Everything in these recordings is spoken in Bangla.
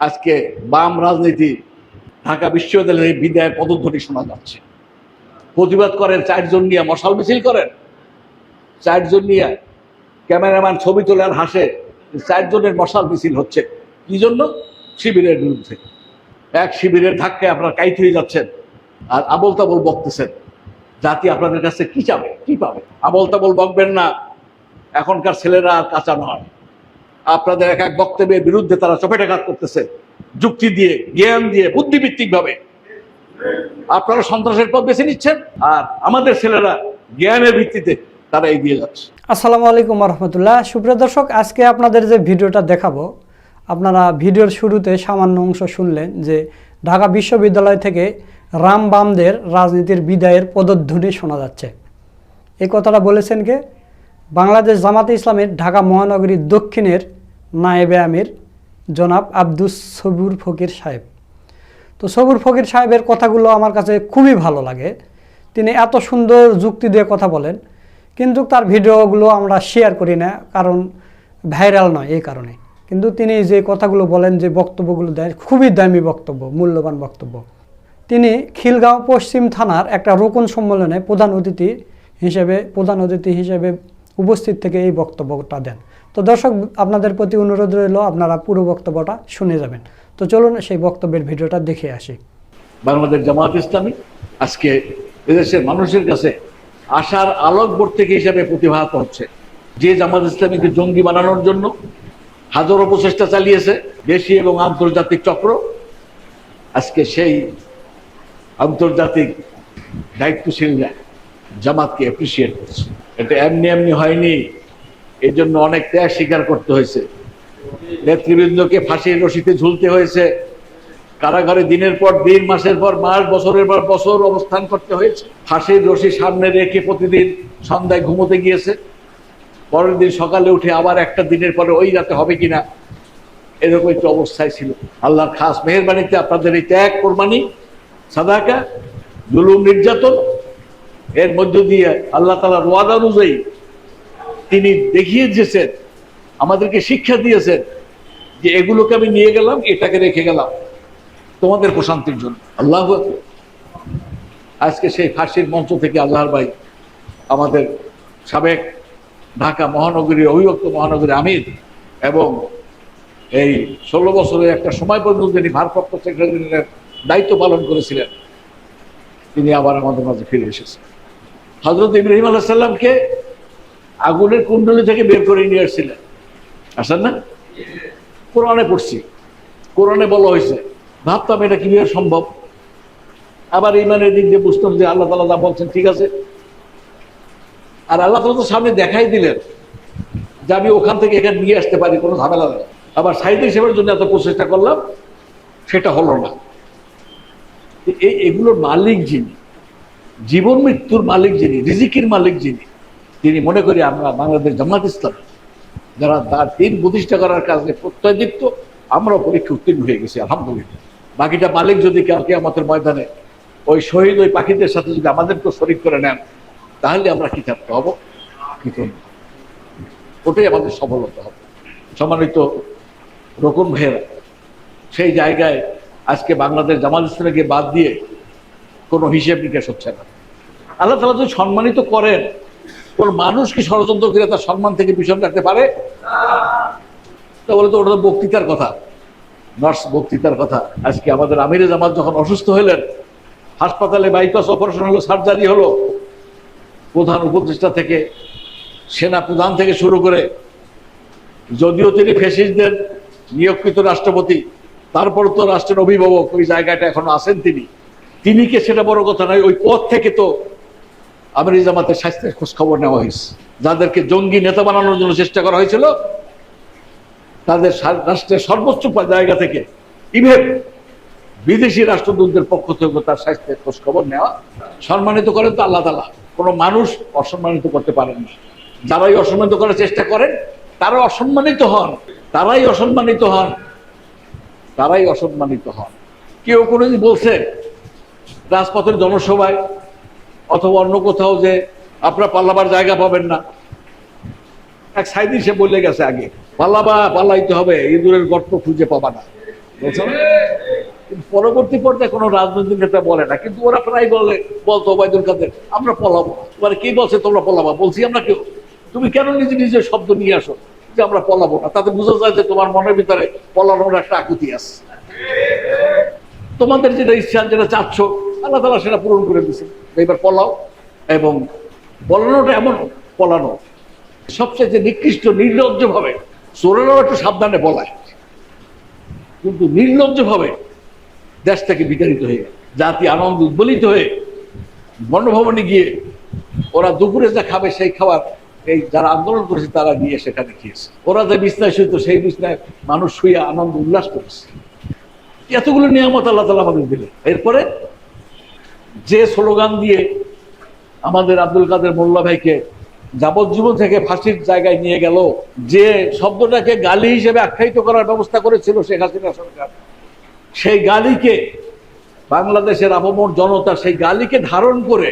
আজকে বাম রাজনীতি ঢাকা বিশ্ববিদ্যালয়ের বিদায় পদধ্বনি শোনা যাচ্ছে। প্রতিবাদ করেন, চারজন নিয়ে মশাল মিছিল করেন। চারজন নিয়ে ক্যামেরাম্যান ছবি তোলে আর হাসে। চারজনের মশাল মিছিল হচ্ছে। কি জন্য? শিবিরের বিরুদ্ধে। এক শিবিরের ধাক্কায় আপনারা কাইত হয়ে যাচ্ছেন আর আবল তাবল বকতেছেন। জাতি আপনাদের কাছে কি চাবে? কি পাবে? আবল তাবল বকবেন না। এখনকার ছেলেরা আর কাঁচা নয়। আপনাদের এক এক বক্তব্যের বিরুদ্ধে তারা চপেটাঘাত করতেছে। যুক্তি দিয়ে, জ্ঞান দিয়ে বুদ্ধিভিত্তিক ভাবে আপনারা সন্ত্রাসের পথ বেছে নিচ্ছেন আর আমাদের ছেলেরা জ্ঞানের ভিত্তিতে তারা এগিয়ে যাচ্ছে। আসসালামু আলাইকুম রহমতুল্লাহ সুপ্রিয় দর্শক, আজকে আপনাদের যে ভিডিওটা দেখাবো, আপনারা ভিডিওর শুরুতে সামান্য অংশ শুনলেন যে ঢাকা বিশ্ববিদ্যালয় থেকে রাম বামদের রাজনীতির বিদায়ের পদধ্বনি শোনা যাচ্ছে। এই কথাটা বলেছেন কে? বাংলাদেশ জামাতে ইসলামের ঢাকা মহানগরীর দক্ষিণের নায়েবে আমির, জনাব আব্দুস সবুর ফকির সাহেব। তো সবুর ফকির সাহেবের কথাগুলো আমার কাছে খুবই ভালো লাগে। তিনি এত সুন্দর যুক্তি দিয়ে কথা বলেন, কিন্তু তার ভিডিওগুলো আমরা শেয়ার করি না, কারণ ভাইরাল নয় এই কারণে। কিন্তু তিনি যে কথাগুলো বলেন, যে বক্তব্যগুলো দেন খুবই দামি বক্তব্য, মূল্যবান বক্তব্য। তিনি খিলগাঁও পশ্চিম থানার একটা রোকন সম্মেলনে প্রধান অতিথি হিসেবে, প্রধান অতিথি হিসেবে উপস্থিত থেকে এই বক্তব্যটা দেন। তো দর্শক, আপনাদের প্রতি অনুরোধ রইল, আপনারা পুরো বক্তব্যটা শুনে যাবেন। তো চলুন সেই বক্তব্যের ভিডিওটা দেখে আসি। বাংলাদেশ জামাত ইসলামী আজকে এদেশের মানুষের কাছে আশার আলোক হিসাবে প্রতিভাত হচ্ছে যে জামাত ইসলামীকে জঙ্গি বানানোর জন্য হাজারো প্রচেষ্টা চালিয়েছে, দেশি এবং আন্তর্জাতিক চক্র। আজকে সেই আন্তর্জাতিক দায়িত্বশীলরা জামাতকে অ্যাপ্রিসিয়েট করছে। এটা এমনি এমনি হয়নি এর জন্য অনেক ত্যাগ স্বীকার করতে হয়েছে। নেতৃবৃন্দকে ফাঁসির রশিতে ঝুলতে হয়েছে। কারাগারে দিনের পর দিন, মাসের পর মাস, বছরের পর বছর অবস্থান করতে হয়েছে। ফাঁসির রশি সামনে রেখে প্রতিদিন সন্ধ্যায় ঘুমোতে গিয়েছে। পরের দিন সকালে উঠে আবার একটা দিনের পরে ওই রাতে হবে কিনা, এরকম একটু অবস্থায় ছিল। আল্লাহর খাস মেহরবানিতে আপনাদের এই ত্যাগ, কোরবানি, সাদাকা, জুলুম, নির্যাতন এর মধ্য দিয়ে আল্লাহ তালার ওয়াদা অনুযায়ী তিনি দেখিয়ে দিয়েছেন আমাদেরকে শিক্ষা দিয়েছেন যে এগুলোকে আমি নিয়ে গেলাম, এটাকে রেখে গেলাম। তোমাদের প্রশান্তির জন্য। আল্লাহ আজকে সেই ফাঁসির মঞ্চ থেকে আল্লাহর ভাই আমাদের সাবেক ঢাকা মহানগরীর অভিভক্ত মহানগরী আমির এবং এই ষোলো বছরের একটা সময় পর্যন্ত তিনি ভারপ্রাপ্ত সেক্রেটারির দায়িত্ব পালন করেছিলেন, তিনি আবার আমাদের মাঝে ফিরে এসেছেন। হজরত ইব্রাহিম আলাহ সাল্লামকে আগুনের কুণ্ডলী থেকে বের করে নিয়ে আসছিলেন। আসেন না? কোরআনে পড়ছি। কোরআনে বলা হয়েছে, ভাবতাম এটা কীভাবে সম্ভব? আবার ইমানের দিক দিয়ে বুঝতাম যে আল্লাহ তালা যা বলছেন ঠিক আছে। আর আল্লাহ তালা তো সামনে দেখাই দিলেন যে আমি ওখান থেকে এখানে নিয়ে আসতে পারি, কোনো ঝামেলা নেই। আবার সাহিত্য হিসেবের জন্য এত প্রচেষ্টা করলাম, সেটা হলো না। এই এগুলোর মালিক যিনি জীবন মৃত্যুর মালিক যিনি, রিজিকের মালিক যিনি, তিনি মনে করি আমরা বাংলাদেশ জামাত ইসলাম, যারা তার দিন প্রতিষ্ঠা করার কাজে প্রত্যয়দীপ্ত আমরাও পরীক্ষা উত্তীর্ণ হয়ে গেছি, আলহামদুলিল্লাহ। বাকিটা মালিক যদি কালকে আমাদের ময়দানে ওই শহীদ ওই পাখিদের সাথে যদি আমাদেরকেও শরিক করে নেন, তাহলে আমরা কি থাকতে হব? কি ওটাই আমাদের সফলতা হবে। সম্মানিত রকম ভাইয়েরা, সেই জায়গায় আজকে বাংলাদেশ জামাত ইসলামকে বাদ দিয়ে কোনো হিসেব নিকাশ হচ্ছে না। আল্লাহ তালা যদি সম্মানিত করেন, কোন মানুষ কি ষড়যন্ত্র করে তার সম্মান থেকে পিছন রাখতে পারে? তাহলে তো ওটা তো বক্তৃতার কথা। নার্স বক্তৃতার কথা। আজকে আমাদের আমিরে জামাত যখন অসুস্থ হলেন, হাসপাতালে বাইপাস অপারেশন হলো, সার্জারি হলো, প্রধান উপদেষ্টা থেকে, সেনা প্রধান থেকে শুরু করে, যদিও তিনি ফেসিসদের নিয়োগকৃত রাষ্ট্রপতি, তারপর তো রাষ্ট্রের অভিভাবক, ওই জায়গাটা এখনও আছেন তিনি। তিনি কে সেটা বড় কথা নয়, ওই পদ থেকে তো আমির জামাতের স্বাস্থ্যের খোঁজ খবর নেওয়া হয়েছে। যাদেরকে জঙ্গি নেতা বানানোর জন্য চেষ্টা করা হয়েছিল, তাদের রাষ্ট্রের সর্বোচ্চ জায়গা থেকে ইভেন বিদেশি রাষ্ট্রদূতদের পক্ষ থেকে তার স্বাস্থ্যের খোঁজ খবর নেওয়া সম্মানিত করেন তো আল্লাহ তালা কোনো মানুষ অসম্মানিত করতে পারেন না। যারাই অসম্মানিত করার চেষ্টা করেন তারা অসম্মানিত হন। তারাই অসম্মানিত হন। তারাই অসম্মানিত হন। কেউ কোনোদিন বলছে রাজপথের জনসভায় অথবা অন্য কোথাও যে আপনারা পাল্লাবার জায়গা পাবেন না। এক সাইদিন সে বলে গেছে আগে, পাল্লাবা, পাল্লাইতে হবে, ইঁদুরের গর্ত খুঁজে পাবা না? পরবর্তী পর্যায়ে কোনো রাজনৈতিক নেতা বলে না, কিন্তু ওরা প্রায় বলে, বলতো ওবায়দুল কাদের, আমরা পলাবো মানে কি বলছে, তোমরা পলাবা বলছি, আমরা কেউ তুমি কেন নিজে নিজের শব্দ নিয়ে আসো যে, আমরা পলাবো না? তাতে বোঝা যায় যে, তোমার মনের ভিতরে পলানোর একটা আকুতি আছে। তোমাদের যেটা ইচ্ছা, যেটা চাচ্ছ আল্লাহ তালা সেটা পূরণ করে দিছে এবার পলাও এবং পলানোটা এমন পলানো। সবচেয়ে যে নিকৃষ্ট নির্লজ্জ ভাবে চোরেরাও একটু সাবধানে বলায় কিন্তু নির্লজ্জ ভাবে দেশ থেকে বিতাড়িত হয়ে, জাতি আনন্দ উদ্বলিত হয়ে গণভবনে গিয়ে ওরা দুপুরে যা খাবে সেই খাবার এই যারা আন্দোলন করেছে তারা গিয়ে সেখানে খেয়েছে। ওরা যে বিছনায় শুইত সেই বিছনায় মানুষ শুয়ে আনন্দ উল্লাস করেছে। এতগুলো নিয়ামত আল্লাহ তালা আমাদের দিলে এরপরে যে স্লোগান দিয়ে আমাদের আব্দুল কাদের মোল্লা ভাইকে যাবজ্জীবন থেকে ফাঁসির জায়গায় নিয়ে গেল, যে শব্দটাকে গালি হিসেবে আখ্যায়িত করার ব্যবস্থা করেছিল শেখ হাসিনা সরকার, সেই গালিকে বাংলাদেশের আপামর জনতা সেই গালিকে ধারণ করে,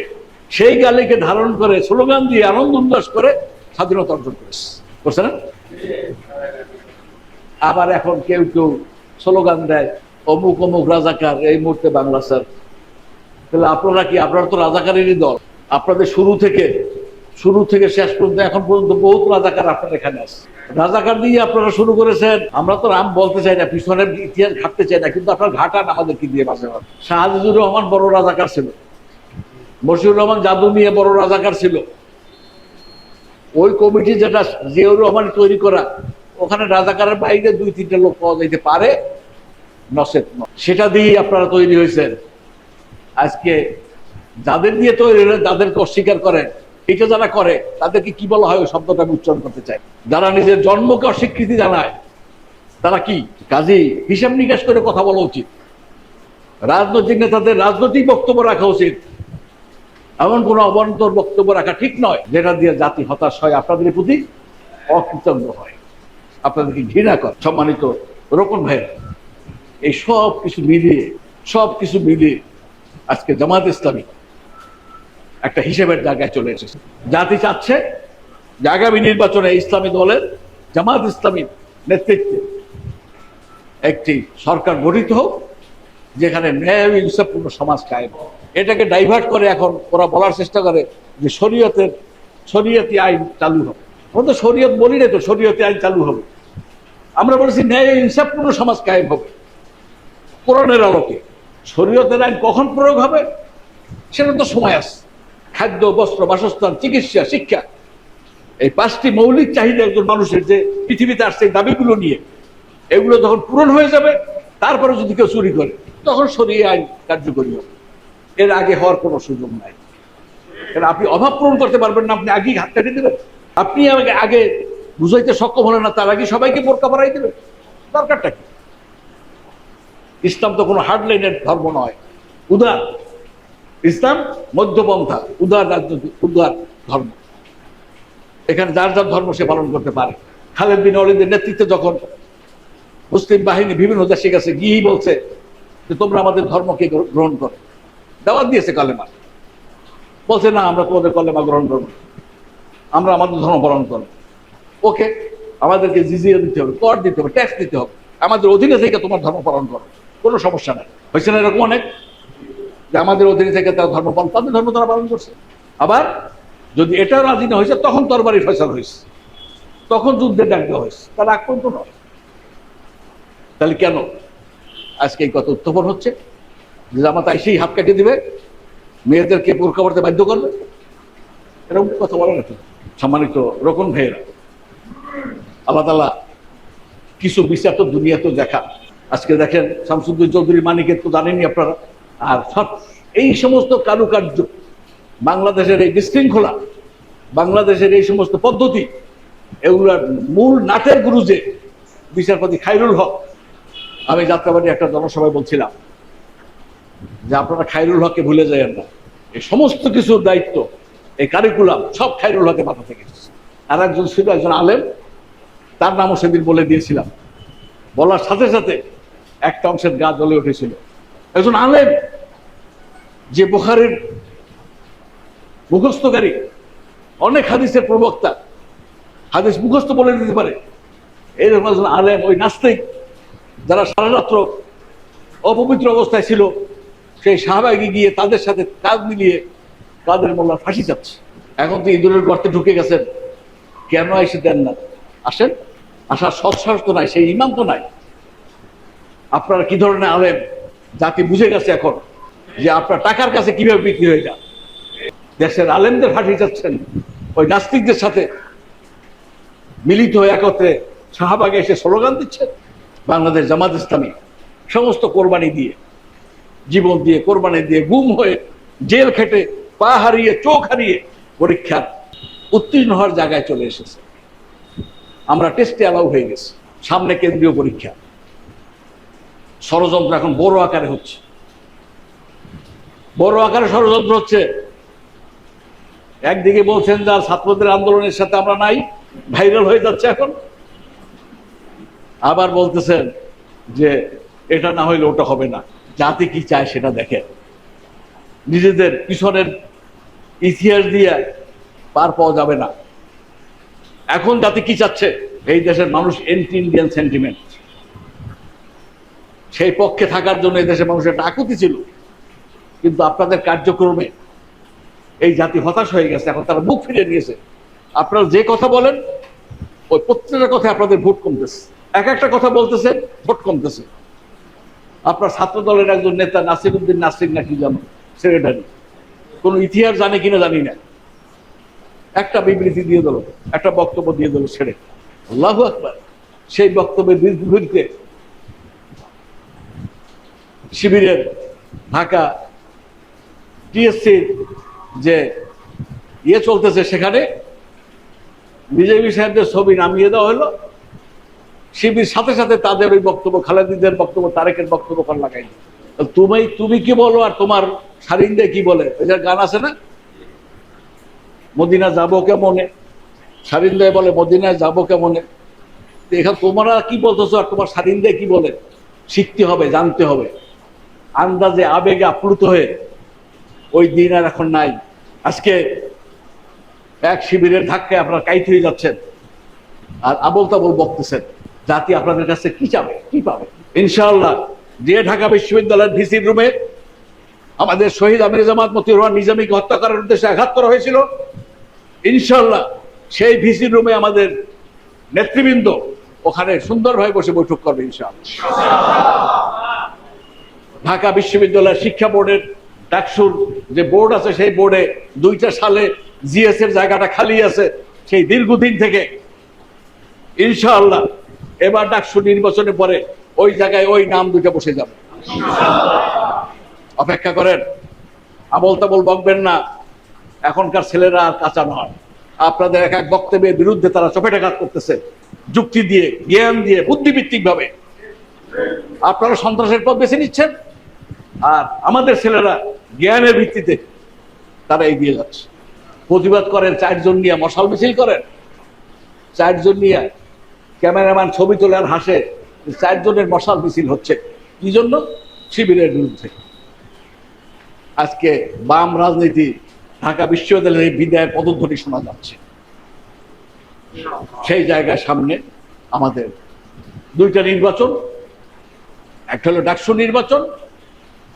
সেই গালিকে ধারণ করে, স্লোগান দিয়ে আনন্দ উল্লাস করে স্বাধীনতা অর্জন করেছে। বুঝছে না আবার এখন কেউ কেউ স্লোগান দেয়, অমুক অমুক রাজাকার, এই মুহূর্তে বাংলা স্যার তাহলে আপনারা কি, আপনারা তো রাজাকারেরই দল। আপনাদের শুরু থেকে শুরু থেকে শেষ পর্যন্ত, এখন পর্যন্ত বহুত রাজাকার আপনার এখানে আছে। রাজাকার দিয়ে আপনারা শুরু করেছেন। আমরা তো রাম বলতে চাই না পিছনের ইতিহাস ঘাটতে চাই না, কিন্তু আপনার ঘাটান আমাদেরকে দিয়ে মাঝে মাঝে শাহাদুর রহমান বড় রাজাকার ছিল। মশিউর রহমান জাদু নিয়ে বড় রাজাকার ছিল। ওই কমিটি যেটা, জিয়াউর রহমান তৈরি করা, ওখানে রাজাকারের বাইরে দুই তিনটা লোক পাওয়া যাইতে পারে। নসেত। সেটা দিয়েই আপনারা তৈরি হয়েছেন। আজকে যাদের দিয়ে তৈরি হলেন, তাদেরকে অস্বীকার করেন। এটা যারা করে, তাদেরকে কি বলা হয়? ওই শব্দটা আমি উচ্চারণ করতে চাই। যারা নিজের জন্মকে অস্বীকৃতি জানায়, তারা কি? কাজী, হিসাব নিকাশ করে কথা বলা উচিত। রাজনৈতিক নেতাদের রাজনৈতিক বক্তব্য রাখা উচিত। এমন কোনো অবন্তর বক্তব্য রাখা ঠিক নয়, যেটা দিয়ে জাতি হতাশ হয়, আপনাদের প্রতি অকৃতজ্ঞ হয়। আপনাদেরকে ঘৃণা করে। সম্মানিত রোকন ভাইয়েরা, এই সব কিছু মিলিয়ে সব কিছু মিলিয়ে আজকে জামাত ইসলামী একটা হিসেবের জায়গায় চলে এসেছে। জাতি চাচ্ছে আগামী নির্বাচনে ইসলামী দলের, জামাত ইসলামীর নেতৃত্বে একটি সরকার গঠিত হোক, যেখানে ন্যায় ইনসাফপূর্ণ সমাজ কায়েম এটাকে ডাইভার্ট করে এখন ওরা বলার চেষ্টা করে যে শরীয়তের, শরীয়তি আইন চালু হবে আমরা তো শরীয়ত বলি না তো, শরীয়তি আইন চালু হবে। আমরা বলেছি ন্যায় ইনসাফপূর্ণ সমাজ কায়েম হবে কোরআনের আলোকে। শরীয়তের আইন কখন প্রয়োগ হবে? সেটা তো সময় আছে। খাদ্য, বস্ত্র, বাসস্থান, চিকিৎসা, শিক্ষা। এই পাঁচটি মৌলিক চাহিদা একজন মানুষের যে পৃথিবীতে আসছে দাবিগুলো নিয়ে। এগুলো যখন পূরণ হয়ে যাবে, তারপরে যদি কেউ চুরি করে, তখন সরিয়ে আইন কার্যকরী হবে। এর আগে হওয়ার কোনো সুযোগ নাই। কারণ আপনি অভাব পূরণ করতে পারবেন না, আপনি আগেই হাত কাটিয়ে দেবেন। আপনি আমাকে আগে বুঝাইতে সক্ষম হলেন না, তার আগে সবাইকে বোরকা পরাই দেবেন। দরকারটা কি? ইসলাম তো কোনো হার্ড লাইনের ধর্ম নয়। উদার। ইসলাম মধ্যপন্থা, উদার রাজনৈতিক, উদার ধর্ম। এখানে যার যার ধর্ম সে পালন করতে পারে। খালেদ বিন অলিদের নেতৃত্বে যখন মুসলিম বাহিনী বিভিন্ন দেশে গেছে গিয়েই বলছে যে, তোমরা আমাদের ধর্মকে গ্রহণ করো। দাওয়াত দিয়েছে কালেমা। বলছে, না, আমরা তোমাদের কলেমা গ্রহণ করব। আমরা আমাদের ধর্ম পালন করব। ওকে, আমাদেরকে জিজিয়া দিতে হবে, কর দিতে হবে, ট্যাক্স দিতে হবে। আমাদের অধীনে থেকে তোমার ধর্ম পালন করো। কোনো সমস্যা নাই। হয়েছে না এরকম অনেক? যে আমাদের অধীনে থেকে তারা ধর্ম পালন তাদের ধর্ম তারা পালন করছে। আবার যদি এটা রাজি না হয়েছে, তখন তরবারি ফয়সাল হয়েছে। তখন যুদ্ধের ডাক দেওয়া হয়েছে। তার আগ পর্যন্ত নয়। তাহলে কেন? আজকে এই কথা উত্থাপন হচ্ছে। যে জামাত আইসেই হাত কাটিয়ে দিবে। মেয়েদেরকে বোরকা পড়তে বাধ্য করবে। এরকম কথা বলে না। সম্মানিত রকম ভাইয়েরা, আল্লাহ তালা কিছু বিচার তো দুনিয়া তো দেখা। আজকে দেখেন শামসুদ্দিন চৌধুরী মানিকের তো জানেননি আপনারা। আর সব এই সমস্ত কারুকার্য, বাংলাদেশের এই বিশৃঙ্খলা, বাংলাদেশের এই সমস্ত পদ্ধতি, এগুলার মূল নাটের গুরু যে বিচারপতি খাইরুল হক। আমি যাত্রাবাড়ি একটা জনসভায় বলছিলাম যে আপনারা খাইরুল হককে ভুলে যাবেন না। এই সমস্ত কিছুর দায়িত্ব, এই কারিকুলাম সব খাইরুল হকের মাথা থেকে আর একজন ছিল একজন আলেম, তার নামও সেদিন বলে দিয়েছিলাম। বলার সাথে সাথে একটা অংশের গা জ্বলে উঠেছিল। একজন আলেম, যে বুখারের মুখস্থকারী, অনেক হাদিসের প্রবক্তা, হাদিস মুখস্থ বলে দিতে পারে। এইরকম একজন আলেম, ওই নাস্তিক, যারা সারা রাত্র অপবিত্র অবস্থায় ছিল, সেই শাহবাগে গিয়ে তাদের সাথে কাজ মিলিয়ে কাদের মোল্লা ফাঁসি যাচ্ছে এখন তো ইঁদুরের গর্তে ঢুকে গেছেন। কেন এসে দেন না? আসেন। আসার সৎসাহস তো নাই, সেই ইমান তো নাই। আপনারা কি ধরনের আলেম? জাতি বুঝে গেছে এখন যে আপনার টাকার কাছে কীভাবে বিক্রি হয়ে যান দেশের আলেমদের ফাটিয়ে যাচ্ছেন, ওই নাস্তিকদের সাথে মিলিত হয়ে একত্রে শাহবাগে এসে স্লোগান দিচ্ছেন, বাংলাদেশ জামাত ইসলামী, সমস্ত কোরবানি দিয়ে, জীবন দিয়ে কোরবানি দিয়ে গুম হয়ে জেল খেটে, পা হারিয়ে, চোখ হারিয়ে পরীক্ষার উত্তীর্ণ হওয়ার জায়গায় চলে এসেছে। আমরা টেস্টে অ্যালাউ হয়ে গেছি, সামনে কেন্দ্রীয় পরীক্ষা। ষড়যন্ত্র এখন বড় আকারে হচ্ছে। বড় আকারে ষড়যন্ত্র হচ্ছে। একদিকে বলছেন যে ছাত্রদের আন্দোলনের সাথে আমরা নাই ভাইরাল হয়ে যাচ্ছে এখন। আবার বলতেছেন যে এটা না হইলে ওটা হবে না। জাতি কি চায় সেটা দেখে নিজেদের পিছনের ইতিহাস দিয়ে পার পাওয়া যাবে না। এখন জাতি কি চাচ্ছে? এই দেশের মানুষ এন্টি ইন্ডিয়ান সেন্টিমেন্ট সেই পক্ষে থাকার জন্য দেশের মানুষের একটা আকুতি ছিল। কিন্তু আপনাদের কার্যক্রমে এই জাতি হতাশ হয়ে গেছে, এখন তারা মুখ ফিরে নিয়েছে। আপনারা যে কথা বলেন, ওই প্রত্যেকটা কথা আপনাদের ভোট কমতেছে। এক একটা কথা বলতেছে, ভোট কমতেছে। আপনার ছাত্র দলের একজন নেতা নাসির উদ্দিন নাসির নাকি জানো, সেক্রেটারি। কোনো ইতিহাস জানে কিনা জানি না। একটা বিবৃতি দিয়ে দিল, একটা বক্তব্য দিয়ে দিল ছেড়ে আল্লাহ আকবার। সেই বক্তব্যের বিরুদ্ধে শিবিরের ঢাকা টিএসসির যে ইয়ে চলতেছে সেখানে বিজেপি সাহেবদের ছবি নামিয়ে দেওয়া হলো। শিবির সাথে সাথে তাদের ওই বক্তব্য, খালেদিদের বক্তব্য, তারেকের বক্তব্য কর লাগাই তুমি তুমি কি বলো আর তোমার সারিন্দে কি বলে? ওই গান আছে না? মদিনা যাব কেমনে? সারিন্দায় বলে, মদিনায় যাব কেমনে? এখানে তোমরা কি বলতেছো আর তোমার সারিন্দে কি বলে? শিখতে হবে, জানতে হবে। আন্দাজে আবেগে আপ্লুত হয়ে ওই দিন আর এখন নাই। আজকে এক শিবিরের ধাক্কায় আপনারা কাইত হয়ে যাচ্ছেন। আর আবল তাবল বকতেছেন। জাতি আপনাদের কাছে কি চাবে? কি পাবে? ইনশাআল্লাহ, যে ঢাকা বিশ্ববিদ্যালয়ের ভিসির রুমে আমাদের শহীদ আমির জামাত মতিউর রহমান নিজামীকে হত্যা করার উদ্দেশ্যে আঘাত করা হয়েছিল, ইনশাআল্লাহ সেই ভিসির রুমে আমাদের নেতৃবৃন্দ ওখানে সুন্দরভাবে বসে বৈঠক করবে ইনশাআল্লাহ। ঢাকা বিশ্ববিদ্যালয় শিক্ষা বোর্ডের ডাকসুর যে বোর্ড আছে, সেই বোর্ডে দুইটা সালে জিএস এর জায়গাটা খালি আছে। সেই দীর্ঘদিন থেকে ইনশাআল্লাহ এবার ডাকসু নির্বাচনে পরে ওই জায়গায় ওই নাম দুইটা বসে যাবে। অপেক্ষা করেন আবল তাবল বকবেন না, এখনকার ছেলেরা আর কাঁচা নয়। আপনাদের এক এক বক্তব্যের বিরুদ্ধে তারা চপেটাঘাত করতেছে। যুক্তি দিয়ে, জ্ঞান দিয়ে বুদ্ধিভিত্তিক ভাবে আপনারা সন্ত্রাসের পথ বেছে নিচ্ছেন? আর আমাদের ছেলেরা জ্ঞানের ভিত্তিতে তারা এগিয়ে যাচ্ছে। প্রতিবাদ করেন, চারজন নিয়ে মশাল মিছিল করেন। চারজন নিয়ে ক্যামেরাম্যান ছবি তোলে আর হাসে চারজনের মশাল মিছিল হচ্ছে। কি জন্য? শিবিরের বিরুদ্ধে। আজকে বাম রাজনীতি ঢাকা বিশ্ববিদ্যালয়ের বিদায় পদধ্বনি শোনা যাচ্ছে। সেই জায়গার সামনে আমাদের দুইটা নির্বাচন, একটা হলো ডাকসু নির্বাচন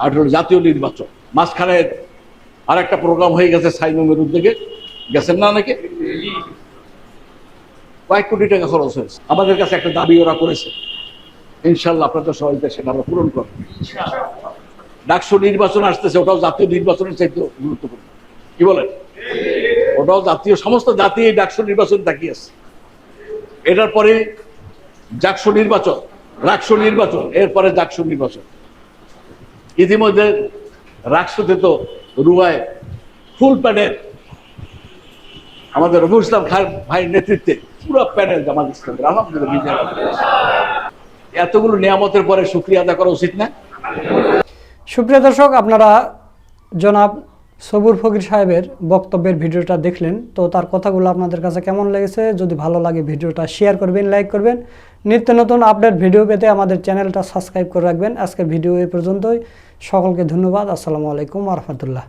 আর হলো জাতীয় নির্বাচন। মাঝখানে আর একটা প্রোগ্রাম হয়ে গেছে সাইনুমের উদ্যোগে। গেছেন না অনেকে? কয়েক কোটি টাকা খরচ হয়েছে। আমাদের কাছে একটা দাবি ওরা করেছে। ইনশাল্লাহ আপনাদের সহায়তা সেটা আমরা পূরণ করব। ডাকসু নির্বাচন আসতেছে, ওটাও জাতীয় নির্বাচনের চাইতে গুরুত্বপূর্ণ। কি বলেন? ওটাও জাতীয়, সমস্ত জাতি এই ডাকসু নির্বাচন তাকিয়ে আছে। এটার পরে জাকসু নির্বাচন, রাকসু নির্বাচন, এরপরে জাকসু নির্বাচন। ইতিমধ্যে রাকসুতে তো রুয়ায় ফুল প্যানেল। আমাদের রফিউল ইসলাম খান ভাইয়ের নেতৃত্বে পুরো প্যানেল জামাত ইসলামের আলহামদুলিল্লাহ। এতগুলো নিয়ামতের পরে শুক্রিয়া আদা করা উচিত না? সুপ্রিয় দর্শক, আপনারা জনাব সবুর ফকির সাহেবের বক্তব্যের ভিডিওটা দেখলেন। তো তার কথাগুলো আপনাদের কাছে কেমন লেগেছে? যদি ভালো লাগে ভিডিওটা শেয়ার করবেন লাইক করবেন। নিত্য নতুন আপডেট ভিডিও পেতে আমাদের চ্যানেলটা সাবস্ক্রাইব করে রাখবেন। আজকের ভিডিও এই পর্যন্তই। সকলকে ধন্যবাদ। আসসালামু আলাইকুম রহমতুল্লাহ।